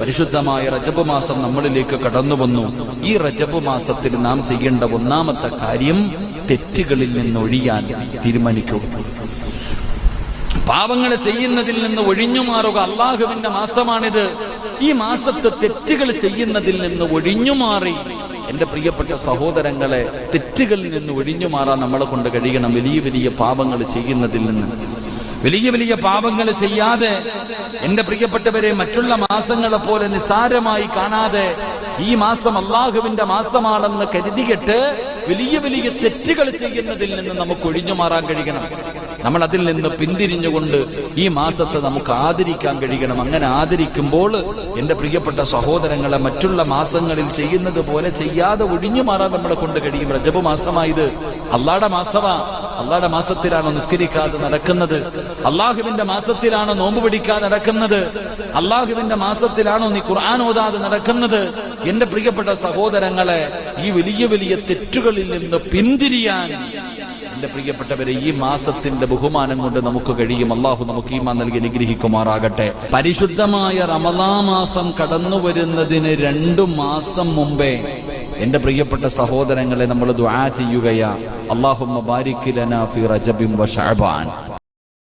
പരിശുദ്ധമായ റജബ് മാസം നമ്മളിലേക്ക് കടന്നു വന്നു. ഈ റജബ് മാസത്തിൽ നാം ചെയ്യേണ്ട ഒന്നാമത്തെ കാര്യം തെറ്റുകളിൽ നിന്ന് ഒഴിയാൻ തീരുമാനിക്കൂ. പാപങ്ങൾ ചെയ്യുന്നതിൽ നിന്ന് ഒഴിഞ്ഞു മാറുക അള്ളാഹുവിന്റെ മാസമാണിത്. ഈ മാസത്ത് തെറ്റുകൾ ചെയ്യുന്നതിൽ നിന്ന് ഒഴിഞ്ഞു മാറി. എന്റെ പ്രിയപ്പെട്ട സഹോദരങ്ങളെ തെറ്റുകളിൽ നിന്ന് ഒഴിഞ്ഞു മാറാൻ നമ്മളെ കൊണ്ട് കഴിയണം. വലിയ വലിയ പാപങ്ങൾ ചെയ്യുന്നതിൽ നിന്ന്. വലിയ വലിയ പാപങ്ങൾ ചെയ്യാതെ എന്റെ പ്രിയപ്പെട്ടവരെ മറ്റുള്ള മാസങ്ങളെ പോലെ നിസാരമായി കാണാതെ ഈ മാസം അള്ളാഹുവിന്റെ മാസമാണെന്ന് കരുതിയിട്ട് വലിയ വലിയ തെറ്റുകൾ ചെയ്യുന്നതിൽ നിന്ന് നമുക്ക് ഒഴിഞ്ഞു മാറാൻ കഴിയണം. നമ്മൾ അതിൽ നിന്ന് പിന്തിരിഞ്ഞുകൊണ്ട് ഈ മാസത്തെ നമുക്ക് ആദരിക്കാൻ കഴിയണം. അങ്ങനെ ആദരിക്കുമ്പോൾ എന്റെ പ്രിയപ്പെട്ട സഹോദരങ്ങളെ മറ്റുള്ള മാസങ്ങളിൽ ചെയ്യുന്നത് പോലെ ചെയ്യാതെ ഒഴിഞ്ഞു മാറാൻ നമ്മളെ കൊണ്ട് കഴിയും. രജപ മാസമായത് അള്ളാടെ മാസമാ. അള്ളാടെ മാസത്തിലാണോ നിസ്കരിക്കാതെ നടക്കുന്നത്? അള്ളാഹുവിന്റെ മാസത്തിലാണോ നോമ്പ് പിടിക്കാതെ നടക്കുന്നത്? അള്ളാഹുവിന്റെ മാസത്തിലാണോ നീ ഖുർആൻ ഓതാതെ നടക്കുന്നത്? എന്റെ പ്രിയപ്പെട്ട സഹോദരങ്ങളെ ഈ വലിയ വലിയ തെറ്റുകളിൽ നിന്ന് പിന്തിരിയാൻ എന്റെ പ്രിയപ്പെട്ടവരെ ഈ മാസത്തിന്റെ ബഹുമാനം കൊണ്ട് നമുക്ക് കഴിയും. അള്ളാഹു നമുക്ക് ഈമാൻ നൽകി അനുഗ്രഹിക്കുമാറാകട്ടെ. പരിശുദ്ധമായ റമദാ മാസം കടന്നു വരുന്നതിന് രണ്ടു മാസം മുമ്പേ എന്റെ പ്രിയപ്പെട്ട സഹോദരങ്ങളെ നമ്മൾ ദുആ ചെയ്യുകയാ. അള്ളാഹുമ്മ ലനാ ഫി റജബിൻ വ ശഅബാൻ